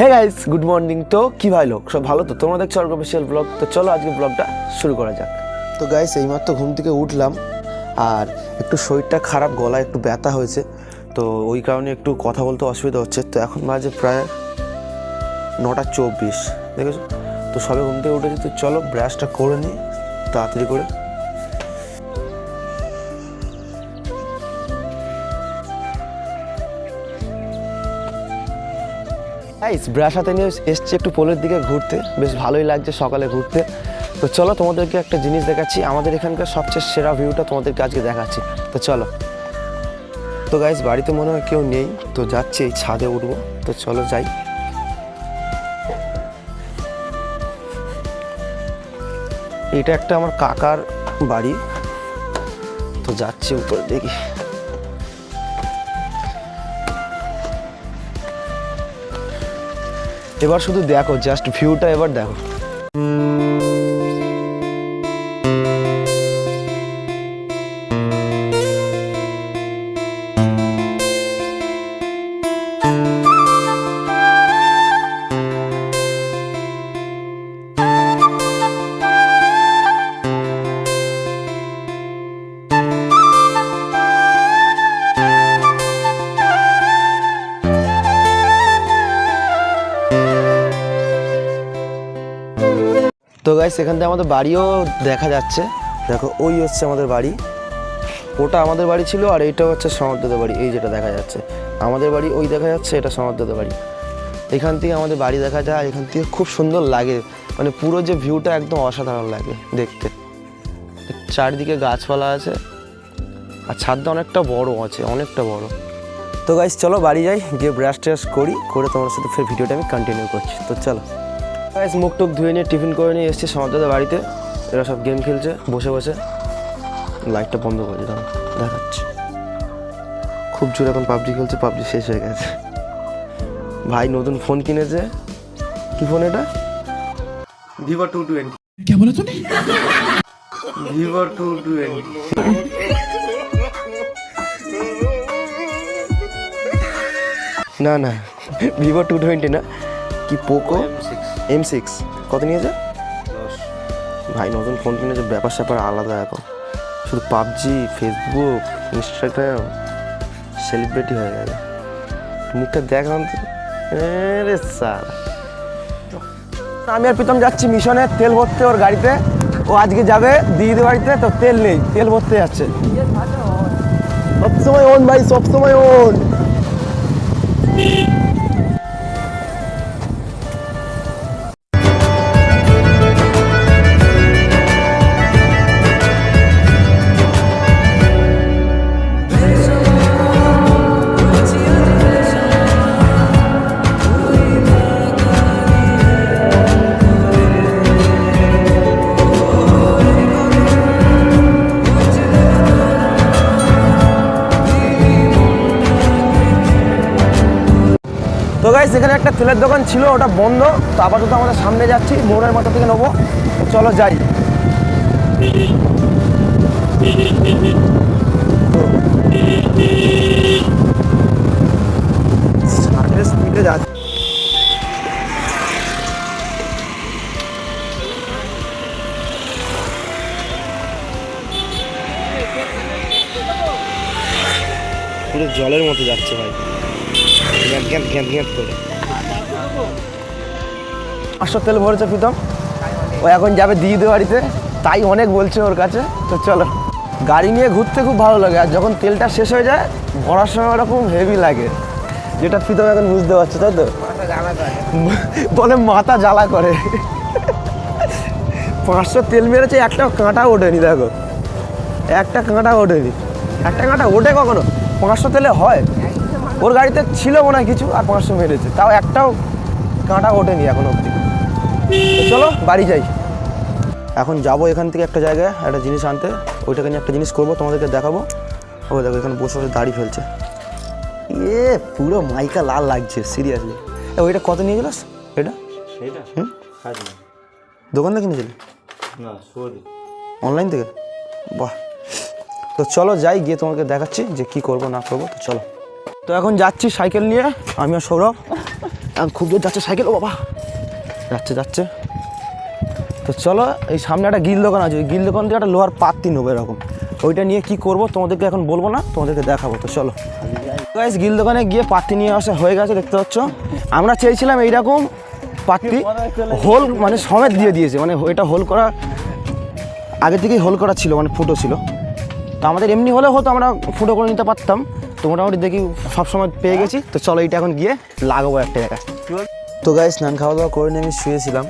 Hey guys good morning তো কি ভাই লোক? সব ভালো তো? তোমরা দেখছ অর্গ ব্লগ তো চলো আজকে ব্লগটা শুরু করা যাক। তো গাইস এইমাত্র ঘুম থেকে উঠলাম আর একটু শরীরটা খারাপ গলা একটু ব্যথা হয়েছে। তো ওই কারণে একটু কথা বলতে অসুবিধা হচ্ছে। তো এখন বাজে প্রায় নটা চব্বিশ, দেখেছ? তো সবে ঘুম থেকে উঠেছি, তো চলো ব্রাশটা করে নিই, তাড়াতাড়ি করে। গাইস ব্রাশ হাতে নিয়ে এসছি একটু পোলের দিকে ঘুরতে। বেশ ভালোই লাগছে সকালে ঘুরতে। তো চলো, তোমাদেরকে একটা জিনিস দেখাচ্ছি। আমাদের এখানকার সবচেয়ে সেরা ভিউটা তোমাদেরকে আজকে দেখাচ্ছি। তো চলো। তো গাইস বাড়িতে মনে হয় কেউ নেই। তো যাচ্ছি, এই ছাদে উঠবো। তো চলো যাই। এটা একটা আমার কাকার বাড়ি। তো যাচ্ছি উপরে দেখি এবার শুধু দেখো জাস্ট ভিউটা এবার দেখো। তো গাইস এখান থেকে আমাদের বাড়িও দেখা যাচ্ছে। দেখো, ওই হচ্ছে আমাদের বাড়ি। ওটা আমাদের বাড়ি ছিল আর এইটা হচ্ছে সমর্দদের বাড়ি, এই যেটা দেখা যাচ্ছে। আমাদের বাড়ি ওই দেখা যাচ্ছে, এটা সমর্দদের বাড়ি। এখান থেকে আমাদের বাড়ি দেখা যায় এখান থেকে খুব সুন্দর লাগে। মানে পুরো যে ভিউটা একদম অসাধারণ লাগে দেখতে। চারিদিকে গাছপালা আছে আর ছাদটা অনেকটা বড় আছে, অনেকটা বড়। তো গাইস চলো বাড়ি যাই, গিয়ে ব্রাশ ট্রাশ করি, করে তোমার সাথে ফের ভিডিওটা আমি কন্টিনিউ করছি। তো চলো। গাইস মুখ টুক ধুয়ে নিয়ে টিফিন করে নিয়ে এসেছি সমাজদাদের বাড়িতে এরা সব গেম খেলছে বসে বসে লাইটটা বন্ধ করে দিলাম দেখাচ্ছি খুব জোরে এখন পাবজি খেলছে পাবজি শেষ হয়ে গেছে ভাই নতুন ফোন কিনেছে কি ফোন এটা ভিভো টু টোয়েন্টি क्या बोला तूने ভিভো টু টোয়েন্টি না না ভিভো টু টোয়েন্টি না কি পোকো এম সিক্স কত নিয়েছে? ভাই নতুন ফোন কিনেছে ব্যাপার স্যাপার আলাদা এখন। শুধু পাবজি ফেসবুক ইনস্টাগ্রাম সেলিব্রিটি হয়ে গেছে। মুখটা দেখান তো। রে স্যার। আমি আর প্রীতম যাচ্ছি মিশনে তেল ভরতে ওর গাড়িতে। ও আজকে যাবে দিদিদের বাড়িতে তো তেল নেই তেল ভরতে যাচ্ছে। সবসময় ওন ভাই সবসময় ওন তো গাইস এখানে একটা তেলের দোকান ছিল, ওটা বন্ধ। তো আপাতত আমরা সামনে যাচ্ছি, মোড়ের মাথা থেকে নেব। চলো যাই। জলের মতো যাচ্ছে ভাই। করে। পাঁচশো তেল ভরেছে প্রীতম। ও এখন যাবে দিদিদের বাড়িতে। তাই অনেক বলছে ওর কাছে। তো চলো গাড়ি নিয়ে ঘুরতে খুব ভালো লাগে। আর যখন তেলটা শেষ হয়ে যায় ভরার সময় ওরকম হেভি লাগে। যেটা প্রীতম এখন বুঝতে পারছ তাই তো? বলে মাথা জ্বালা করে। পাঁচশো তেল মেরেছে একটা কাঁটা ওঠেনি দেখো। একটা কাঁটা ওঠেনি। একটা কাঁটা ওঠে কখনো? পাঁচশো তেলে হয়? ওর গাড়িতে ছিল মনে হয় কিছু আর পাঁচশো মেরেছে তাও একটাও কাঁটা ওঠেনি এখন অবধি। তো চলো বাড়ি যাই। এখন যাব এখান থেকে একটা জায়গায় একটা জিনিস আনতে। ওইটাকে নিয়ে একটা জিনিস করব তোমাদেরকে দেখাবো। ও দেখো এখানে বসে বসে দাড়ি ফেলছে। এ পুরো মাইকা লাল লাগছে সিরিয়াসলি ওইটা কত নিয়ে গেলাস? এটা? হুম? দোকান থেকে নিয়েছিলি? না অনলাইন থেকে? বাহ। তো চলো যাই গিয়ে তোমাকে দেখাচ্ছি যে কি করব না করব তো চলো। তো এখন যাচ্ছি সাইকেল নিয়ে, আমি আর সৌরভ। এখন খুব জোর যাচ্ছে সাইকেল, ও বাবা। যাচ্ছে যাচ্ছে। তো চলো, এই সামনে একটা গিল দোকান আছে, ওই গিল দোকান থেকে একটা লোহার পাত্তি নেব এরকম। ওইটা নিয়ে কি করব তোমাদেরকে এখন বলব না, তোমাদেরকে দেখাবো। তো চলো। গাইস গিল দোকানে গিয়ে পাত্তি নিয়ে আসা হয়ে গেছে, দেখতে পাচ্ছ? আমরা চেয়েছিলাম এইরকম পাত্তি হোল মানে সমেত দিয়ে দিয়েছে মানে এটা হোল করা, আগে থেকেই হোল করা ছিল মানে ফুটো ছিল। তো আমাদের এমনি হলে হতো, আমরা ফুটো করে নিতে পারতাম। তো মোটামুটি দেখি সবসময় পেয়ে গেছি। তো চলো এইটা এখন গিয়ে লাগাবো একটা জায়গায় তো গাই স্নান খাওয়া দাওয়া করে নিয়ে আমি শুয়েছিলাম।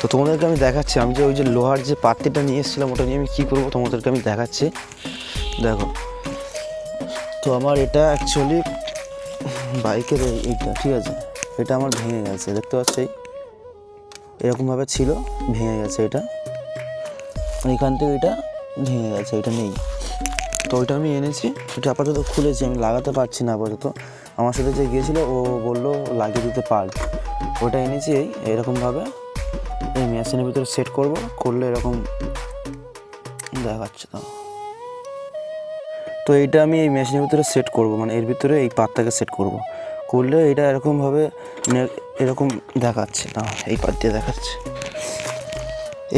তো তোমাদেরকে আমি দেখাচ্ছি, আমি যে ওই যে লোহার যে পাত্রটা নিয়ে এসেছিলাম, ওটা নিয়ে আমি কী করব তোমাদেরকে আমি দেখাচ্ছি। দেখো। তো আমার এটা অ্যাকচুয়ালি বাইকের এইটা ঠিক আছে? এটা আমার ভেঙে গেছে, দেখতে পাচ্ছি? এরকমভাবে ছিল, ভেঙে গেছে এটা। এখান থেকে এটা ভেঙে গেছে, এটা নেই। তো ওইটা আমি এনেছি। এটা আপাতত খুলেছি, আমি লাগাতে পারছি না আপাতত। আমার সাথে যে গিয়েছিল, ও বলল লাগিয়ে দিতে পার। ওটা এনেছি এই, এরকমভাবে। এই মেশিনের ভিতরে সেট করব, করলে এরকম দেখাচ্ছে তো। তো এইটা আমি এই মেশিনের ভিতরে সেট করব মানে এর ভিতরে এই পাতটাকে সেট করব। করলে এটা এরকমভাবে এরকম দেখাচ্ছে না, এই পাত দিয়ে দেখাচ্ছে।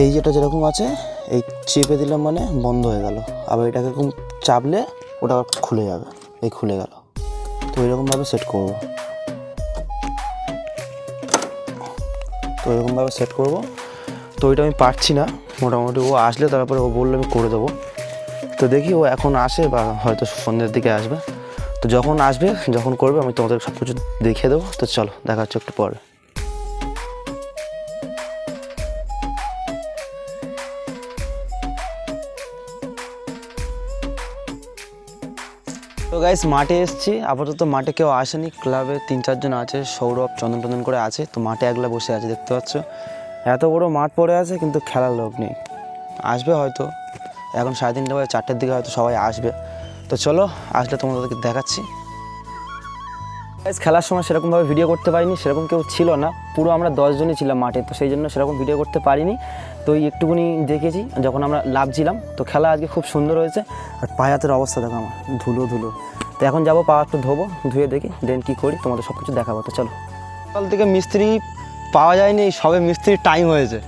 এই যেটা যেরকম আছে, এই চেপে দিলাম মানে বন্ধ হয়ে গেল। আবার এটাকে চাপলে ওটা খুলে যাবে। এই খুলে গেল। তো এরকমভাবে সেট করব। তো এরকমভাবে সেট করব। তো ওইটা আমি পারছি না। মোটামুটি ও আসলে তারপরে ও বলল আমি করে দেবো। তো দেখি ও এখন আসে বা হয়তো সন্ধ্যের দিকে আসবে। তো যখন আসবে, যখন করবে, আমি তোমাদের সব কিছু দেখিয়ে দেবো। তো চলো, দেখা হচ্ছে একটু পরে। তো গাইস মাঠে এসছি। আপাতত মাঠে কেউ আসেনি। ক্লাবে তিন, চারজন আছে। সৌরভ চন্দন টন্দন করে আছে। তো মাঠে একলা বসে আছে, দেখতে পাচ্ছ। এত বড় মাঠ পড়ে আছে, কিন্তু খেলার লোক নেই। আসবে হয়তো। এখন সাড়ে তিনটে বাজে, চারটের দিকে হয়তো সবাই আসবে। তো চলো, আসলে তোমাদেরকে দেখাচ্ছি। খেলার সময় সেরকমভাবে ভিডিও করতে পারিনি, সেরকম কেউ ছিল না। পুরো আমরা দশজনই ছিলাম মাঠে, তো সেই জন্য সেরকম ভিডিও করতে পারিনি। তো ওই একটুখানি দেখেছি, যখন আমরা লাভছিলাম, তো খেলা আজকে খুব সুন্দর হয়েছে। আর পায়ে হাতের অবস্থা দেখো আমার, ধুলো ধুলো। তো এখন যাব পা একটু ধোবো, ধুয়ে দেখি দেন কী করি, তোমাদের সব কিছু দেখাবো, তো চলো। সকাল থেকে মিস্ত্রি পাওয়া যায়নি এই সবে মিস্ত্রির টাইম হয়েছে।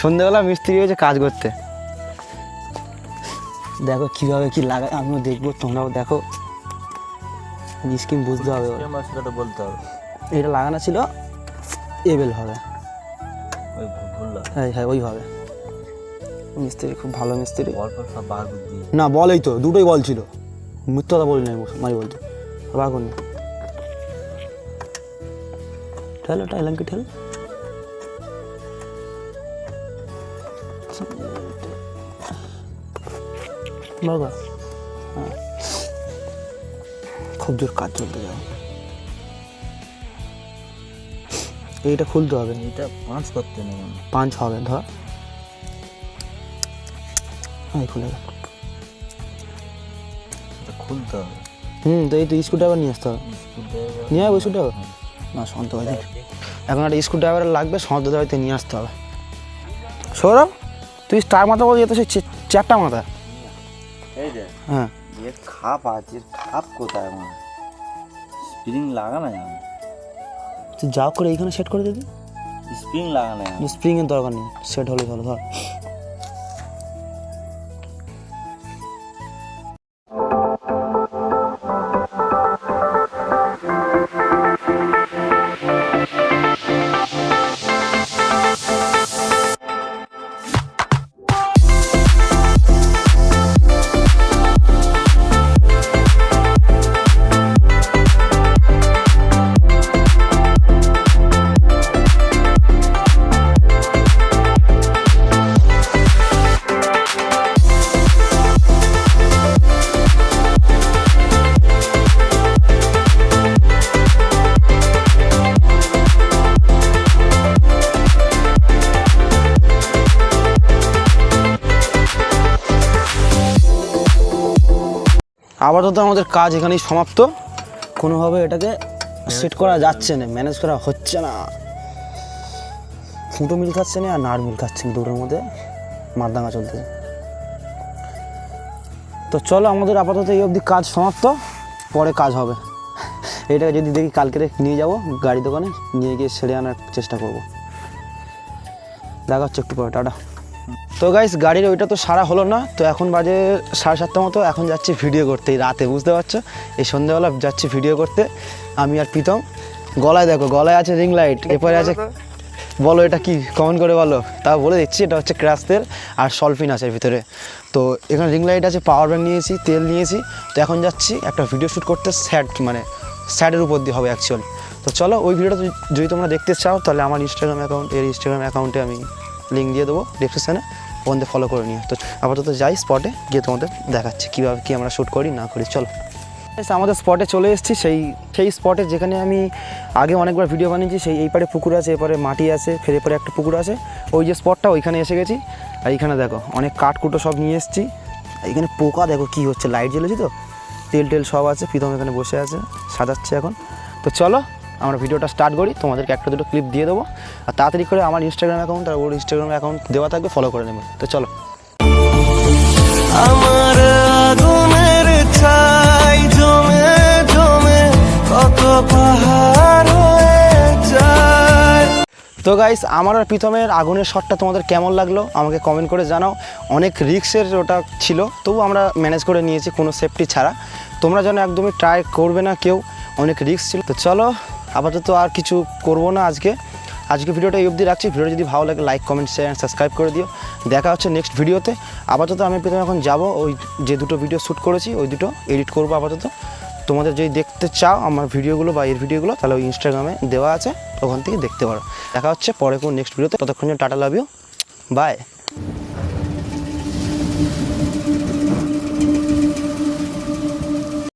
সন্ধ্যেবেলা মিস্ত্রি হয়েছে কাজ করতে। দেখো কীভাবে কি লাগায়, আমিও দেখব, তোমরাও দেখো। স্কিম বুঝতে হবে সেটা বলতে হবে। এটা লাগানো ছিল এবেল হবে। হ্যাঁ হ্যাঁ ওইভাবে মিস্ত্রি খুব ভালো মিস্ত্রি। না বলেই তো দুটোই বল ছিল। মিথ্যা কথা বলি না মারি বলতো। বার করুন ঠেল ওটা ঠেল। বার হ্যাঁ। খুব জোর কাজ চলতে যাবে। এইটা খুলতে হবে না এটা পাঁচ করতে নেই। পাঁচ হবে ধর। হ্যাঁ খুলে গেল। খুলতে হবে। হুম তো এই তো স্ক্রু ড্রাইভার নিয়ে আসতে হবে। নিয়ে আসব স্ক্রু ড্রাইভার না শান্ত হয়ে এখন একটা স্ক্রু ড্রাইভার লাগবে শান্ত দাঁড়িয়ে নিয়ে আসতে হবে। সৌরভ তুই স্টার মাথা বলছি তো সেই চারটা মাথা। হ্যাঁ। এর খাপ আছে এর খাপ কোথায় আমার স্প্রিং লাগা না। যাবে তুই যা করে এইখানে সেট করে দিবি স্প্রিং লাগা না। স্প্রিংয়ের দরকার নেই সেট হলে ভালো ধর। আপাতত আমাদের কাজ এখানেই সমাপ্ত। কোনোভাবে এটাকে সেট করা যাচ্ছে না ম্যানেজ করা হচ্ছে না। ফুটো মিল খাচ্ছে না আর নাড় মিল খাচ্ছে না দুটোর মধ্যে মারদাঙ্গা চলতেছে তো চলো আমাদের আপাতত এই অবধি কাজ সমাপ্ত পরে কাজ হবে। এটাকে যদি দেখি কালকে নিয়ে যাব গাড়ি দোকানে নিয়ে গিয়ে সেরে আনার চেষ্টা করব। দেখা হচ্ছে একটু পরে টাটা। তো গাইস গাড়ির ওইটা তো সারা হলো না তো এখন বাজে সাড়ে সাতটা মতো এখন যাচ্ছি ভিডিও করতে এই রাতে বুঝতে পারছ? এই সন্ধ্যেবেলা যাচ্ছি ভিডিও করতে আমি আর প্রীতম। গলায় দেখো গলায় আছে রিং লাইট এরপরে আছে বলো এটা কি কমেন্ট করে বলো। তা বলে দিচ্ছি এটা হচ্ছে ক্র্যাশ তেল আর সলফিন আছে ভিতরে। তো এখানে রিং লাইট আছে পাওয়ার ব্যাংক নিয়েছি তেল নিয়েছি তো এখন যাচ্ছি একটা ভিডিও শ্যুট করতে স্যাড মানে স্যাডের উপর দিয়ে হবে অ্যাকচুয়ালি তো চলো ওই ভিডিওটা যদি তোমরা দেখতে চাও তাহলে আমার ইনস্টাগ্রাম অ্যাকাউন্ট এর ইনস্টাগ্রাম অ্যাকাউন্টে আমি লিঙ্ক দিয়ে দেবো ডিসক্রিপশানে ওখান ফলো করে নিও। তো আপাতত যাই স্পটে গিয়ে তোমাদের দেখাচ্ছি কীভাবে কী আমরা শ্যুট করি, না করি, চলো। আমাদের স্পটে চলে এসেছি, সেই সেই স্পটে যেখানে আমি আগে অনেকবার ভিডিও বানিয়েছি, সেই এই পারে পুকুর আছে এপারে মাটি আছে, ফের এপারে একটা পুকুর আছে। ওই যে স্পটটা ওইখানে এসে গেছি। আর এইখানে দেখো, অনেক কাঠকুটো সব নিয়ে এসেছি। এইখানে পোকা, দেখো কি হচ্ছে লাইট জ্বলেছি তো? তেল টেল সব আছে, প্রীতম এখানে বসে আছে, সাজাচ্ছে এখন। তো চলো আমরা ভিডিওটা স্টার্ট করি তোমাদেরকে একটা দুটো ক্লিপ দিয়ে দেবো। আর তাড়াতাড়ি করে আমার ইনস্টাগ্রাম অ্যাকাউন্ট আর ওর ইনস্টাগ্রাম অ্যাকাউন্ট দেওয়া থাকবে ফলো করে নেবে। তো চলো। আমার আগুনের ছাই জমে জমে কত পাহাড় তো গাইস আমার আর প্রীতমের আগুনের শটটা তোমাদের কেমন লাগল আমাকে কমেন্ট করে জানাও। অনেক রিক্সের ওটা ছিল তবু আমরা ম্যানেজ করে নিয়েছি কোনো সেফটি ছাড়া। তোমরা যেন একদমই ট্রাই করবে না কেউ অনেক রিক্স ছিল। তো চলো আপাতত আর কিছু করব না আজকে। আজকে ভিডিওটা এই অবধি রাখছি। ভিডিওটা যদি ভালো লাগে লাইক কমেন্ট শেয়ার সাবস্ক্রাইব করে দিও। দেখা হচ্ছে নেক্সট ভিডিওতে। আপাতত আমি প্রথমে এখন যাব, ওই যে দুটো ভিডিও শ্যুট করেছি, ওই দুটো এডিট করব আপাতত। তোমাদের যদি দেখতে চাও আমার ভিডিওগুলো বা এর ভিডিওগুলো, তাহলে ওই ইনস্টাগ্রামে দেওয়া আছে, ওখান থেকে দেখতে পারো। দেখা হচ্ছে পরে কোন নেক্সট ভিডিওতে ততক্ষণ টাটা লাভ ইউ বাই